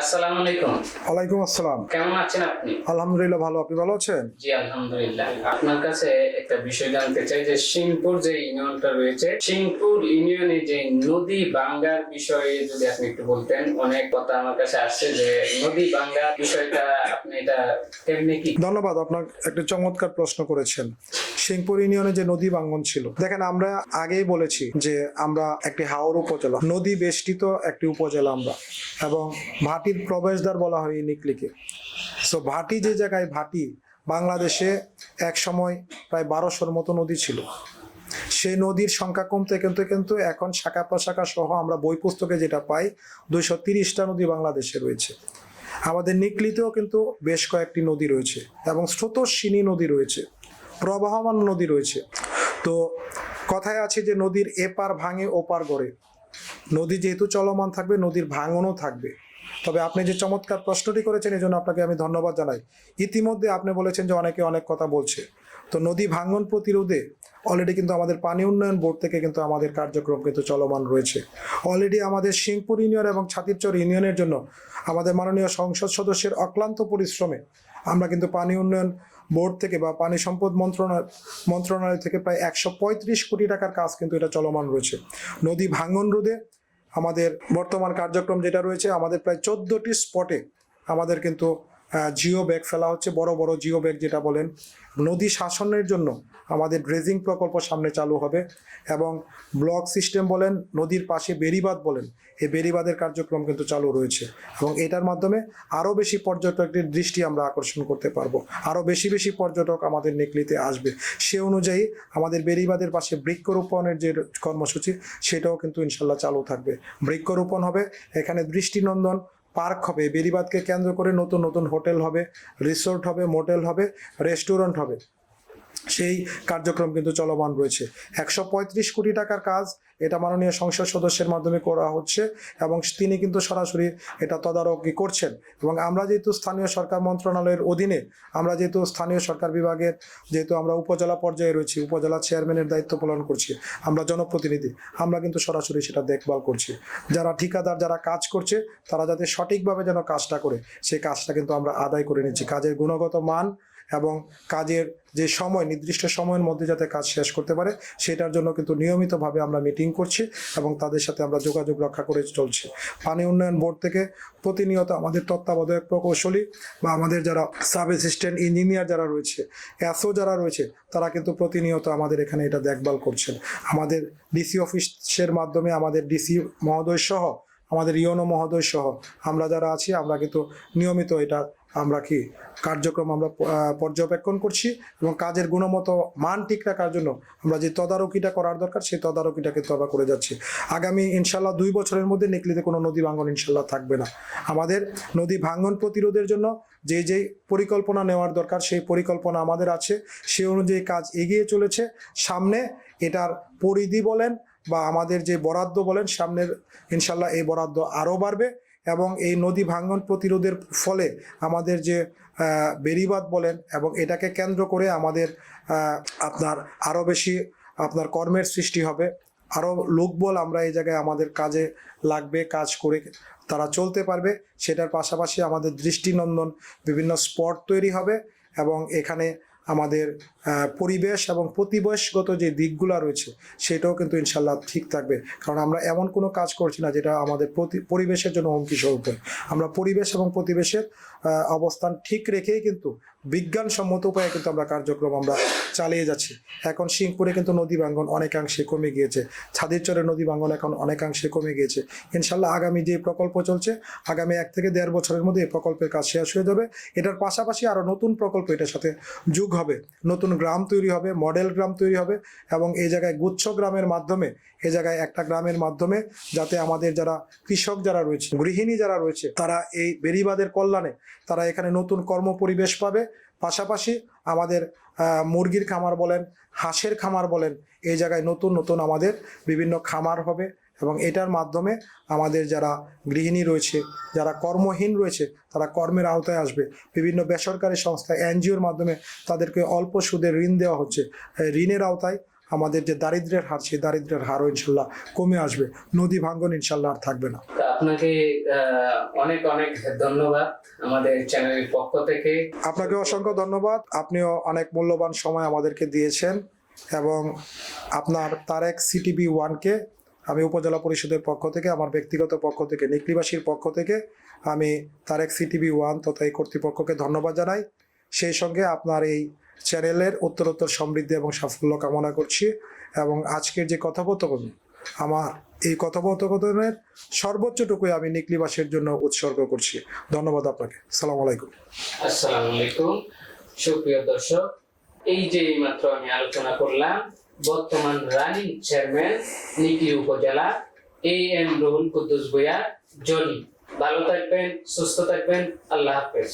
আসসালামু আলাইকুম। ওয়ালাইকুম আসসালাম। কেমন আছেন আপনি? আলহামদুলিল্লাহ ভালো। আপনি ভালো আছেন? জি আলহামদুলিল্লাহ। আপনার কাছে একটা বিষয় জানতে চাই যে সিংপুর যে ইউনিয়নটা রয়েছে সিংপুর ইউনিয়নে যে নদী বাঙ্গার বিষয়ে যদি আপনি একটু বলতেন অনেক কথা আমার কাছে আসছে যে নদী বাঙ্গার বিষয়টা আপনি এটা কেমনি কি? ধন্যবাদ আপনার একটা চমৎকার প্রশ্ন করেছেন। সিংপুর ইউনিয়নে যে নদী বাঙ্গন ছিল দেখেন আমরা আগেই বলেছি যে আমরা একটি হাওর উপজেলা নদী বেষ্টিত একটি উপজেলা আমরা। এবং ভাটির প্রবেশদ্বার বলা হয় নিকলিকে সো ভাটি যে জায়গায়, ভাটি বাংলাদেশে এক সময় প্রায় বারোশোর মতো নদী ছিল। সেই নদীর সংখ্যা কমতে কিন্তু কিন্তু এখন শাখা প্রশাখা সহ আমরা বই পুস্তকে যেটা পাই, দুইশো তিরিশটা নদী বাংলাদেশে রয়েছে। আমাদের নিকলিতেও কিন্তু বেশ কয়েকটি নদী রয়েছে এবং স্রোতস্বিনী নদী রয়েছে, প্রবাহমান নদী রয়েছে। তো, কথায় আছে যে নদীর এপার ভাঙে, ওপার গড়ে। নদী যেহেতু চলমান থাকবে, নদীর ভাঙনও থাকবে। তবে আপনি যে চমৎকার প্রশ্নটি করেছেন, এই জন্য আপনাকে আমি ধন্যবাদ জানাই। ইতিমধ্যে আপনি বলেছেন যে অনেকে অনেক কথা বলছে। তো নদী ভাঙন প্রতিরোধে অলরেডি কিন্তু আমাদের পানি উন্নয়ন বোর্ড থেকে কিন্তু আমাদের কার্যক্রম কিন্তু চলমান রয়েছে। অলরেডি আমাদের সিংপুর ইউনিয়ন এবং ছাতিরচর ইউনিয়নের জন্য আমাদের মাননীয় সংসদ সদস্যের অক্লান্ত পরিশ্রমে আমরা কিন্তু পানি উন্নয়ন বোর্ড থেকে বা পানি সম্পদ মন্ত্রণালয় মন্ত্রণালয় থেকে প্রায় একশো পঁয়ত্রিশ কোটি টাকার কাজ কিন্তু এটা চলমান রয়েছে। নদী ভাঙন রোধে আমাদের বর্তমান কার্যক্রম যেটা রয়েছে, আমাদের প্রায় চোদ্দোটি স্পটে আমাদের কিন্তু জিও ব্যাগ ফেলা হচ্ছে, বড় বড় জিও ব্যাগ যেটা বলেন। নদী শাসনের জন্য আমাদের ড্রেজিং প্রকল্প সামনে চালু হবে এবং ব্লক সিস্টেম বলেন, নদীর পাশে বেরিবাদ বলেন, এই বেরিবাদের কার্যক্রম কিন্তু চালু রয়েছে এবং এটার মাধ্যমে আরও বেশি পর্যটকদের দৃষ্টি আমরা আকর্ষণ করতে পারব। আরও বেশি বেশি পর্যটক আমাদের নেকলিতে আসবে। সে অনুযায়ী আমাদের বেরিবাদের পাশে বৃক্ষরোপণের যে কর্মসূচি, সেটাও কিন্তু ইনশাল্লাহ চালু থাকবে। বৃক্ষরোপণ হবে, এখানে দৃষ্টিনন্দন পার্ক হবে বেরিবাদকে কেন্দ্র করে নতুন নতুন হোটেল হবে, রিসোর্ট হবে, মোটেল হবে, রেস্টুরেন্ট হবে। সেই কার্যক্রম কিন্তু চলমান রয়েছে। একশো পঁয়ত্রিশ কোটি টাকার কাজ এটা মাননীয় সংসদ সদস্যের মাধ্যমে করা হচ্ছে এবং তিনি কিন্তু সরাসরি এটা তদারকি করছেন। এবং আমরা যেহেতু স্থানীয় সরকার মন্ত্রণালয়ের অধীনে, আমরা যেহেতু স্থানীয় সরকার বিভাগের, যেহেতু আমরা উপজেলা পর্যায়ে রয়েছি, উপজেলা চেয়ারম্যানের দায়িত্ব পালন করছি, আমরা জনপ্রতিনিধি, আমরা কিন্তু সরাসরি সেটা দেখভাল করছি। যারা ঠিকাদার, যারা কাজ করছে, তারা যাতে সঠিকভাবে যেন কাজটা করে, সেই কাজটা কিন্তু আমরা আদায় করে নিচ্ছি। কাজের গুণগত মান এবং কাজের যে সময়, নির্দিষ্ট সময়ের মধ্যে যাতে কাজ শেষ করতে পারে, সেটার জন্য কিন্তু নিয়মিতভাবে আমরা মিটিং করছি এবং তাদের সাথে আমরা যোগাযোগ রক্ষা করে চলছি। পানি উন্নয়ন বোর্ড থেকে প্রতিনিয়ত আমাদের তত্ত্বাবধায়ক প্রকৌশলী বা আমাদের যারা সাব অ্যাসিস্ট্যান্ট ইঞ্জিনিয়ার যারা রয়েছে অ্যাসো যারা রয়েছে, তারা কিন্তু প্রতিনিয়ত আমাদের এখানে এটা দেখভাল করছেন। আমাদের ডিসি অফিসের মাধ্যমে আমাদের ডিসি মহোদয় সহ, আমাদের ইয়নো মহোদয় সহ আমরা যারা আছি, আমরা কিন্তু নিয়মিত এটা আমরা কি কার্যক্রম আমরা পর্যবেক্ষণ করছি এবং কাজের গুণমত, মান ঠিক রাখার জন্য আমরা যে তদারকিটা করার দরকার, সেই তদারকিটা কিন্তু করে যাচ্ছি। আগামী ইনশাল্লাহ দুই বছরের মধ্যে নেকলিতে কোনো নদী ভাঙ্গন ইনশাল্লাহ থাকবে না। আমাদের নদী ভাঙ্গন প্রতিরোধের জন্য যে যে পরিকল্পনা নেওয়ার দরকার, সেই পরিকল্পনা আমাদের আছে। সে অনুযায়ী কাজ এগিয়ে চলেছে। সামনে এটার পরিধি বলেন বা আমাদের যে বরাদ্দ বলেন, সামনের ইনশাল্লাহ এই বরাদ্দ আরও বাড়বে। এবং এই নদী ভাঙ্গন প্রতিরোধের ফলে আমাদের যে বেরিবাদ বলেন এবং এটাকে কেন্দ্র করে আমাদের আপনার আরও বেশি আপনার কর্মের সৃষ্টি হবে। আরও লোকবল আমরা এই জায়গায় আমাদের কাজে লাগবে, কাজ করে তারা চলতে পারবে। সেটার পাশাপাশি আমাদের দৃষ্টিনন্দন বিভিন্ন স্পট তৈরি হবে এবং এখানে আমাদের পরিবেশ এবং প্রতিবেশগত যে দিকগুলো রয়েছে, সেটাও কিন্তু ইনশাল্লাহ ঠিক থাকবে কারণ আমরা এমন কোনো কাজ করছি না যেটা আমাদের প্রতি, পরিবেশের জন্য হুমকি স্বরূপ। আমরা পরিবেশ এবং প্রতিবেশের অবস্থান ঠিক রেখেই কিন্তু বিজ্ঞানসম্মত উপায়ে কিন্তু আমরা কার্যক্রম আমরা চালিয়ে যাচ্ছি। এখন সিংপুরে কিন্তু নদী ভাঙ্গন অনেকাংশে কমে গিয়েছে। ছাদিরচরের নদী ভাঙ্গন এখন অনেকাংশে কমে গিয়েছে। ইনশাল্লাহ আগামী যে প্রকল্প চলছে, আগামী এক থেকে দেড় বছরের মধ্যে এই প্রকল্পের কাজ শেষ হয়ে যাবে। এটার পাশাপাশি আরও নতুন প্রকল্প এটার সাথে যুগ হবে। নতুন গ্রাম তৈরি হবে, মডেল গ্রাম তৈরি হবে এবং এই জায়গায় গুচ্ছ গ্রামের মাধ্যমে, এই জায়গায় একটা গ্রামের মাধ্যমে যাতে আমাদের যারা কৃষক যারা রয়েছে, গৃহিণী যারা রয়েছে, তারা এই বেরিবাদের কল্যাণে তারা এখানে নতুন কর্ম পরিবেশ পাবে। পাশাপাশি আমাদের মুরগির খামার বলেন, হাঁসের খামার বলেন, এই জায়গায় নতুন নতুন আমাদের বিভিন্ন খামার হবে এবং এটার মাধ্যমে আমাদের যারা গৃহিণী রয়েছে, যারা কর্মহীন রয়েছে, তারা কর্মের আওতায় আসবে। বিভিন্ন বেসরকারি সংস্থা, এনজিওর মাধ্যমে তাদেরকে অল্প সুদের ঋণ দেওয়া হচ্ছে। ঋণের আওতায় আমাদের যে দারিদ্রের হার সেই দারিদ্রের হারও ইনশাল্লাহ কমে আসবে। নদী ভাঙ্গন ইনশাল্লাহ আর থাকবে না। আপনাকে অনেক অনেক ধন্যবাদ আমাদের চ্যানেলের পক্ষ থেকে। আপনাকে অসংখ্য ধন্যবাদ। আপনিও অনেক মূল্যবান সময় আমাদেরকে দিয়েছেন এবং আপনার তারেক সিটিবি ওয়ানকে আমি উপজেলা পরিষদের পক্ষ থেকে আমার ব্যক্তিগত পক্ষ থেকে নিকলিবাসীর পক্ষ থেকে আমি তারেক সিটিবি ওয়ান তথা এই কর্তৃপক্ষকে ধন্যবাদ জানাই। সেই সঙ্গে আপনার এই চ্যানেলের উত্তরোত্তর সমৃদ্ধি এবং সাফল্য কামনা করছি এবং আজকের যে কথোপকথন, আমার এই কথোপকথনের সর্বোচ্চটুকুই আমি নিকলিবাসীর জন্য উৎসর্গ করছি। ধন্যবাদ আপনাকে। সালাম আলাইকুম। আসসালামু আলাইকুম। সুপ্রিয় দর্শক, এই যে মাত্র আমি আলোচনা করলাম, বর্তমান রানিং চেয়ারম্যান নিকি উপজেলা এ এম রুহুল কুদ্দুস ভুইয়া জনি। ভালো থাকবেন, সুস্থ থাকবেন, আল্লাহ হাফেজ।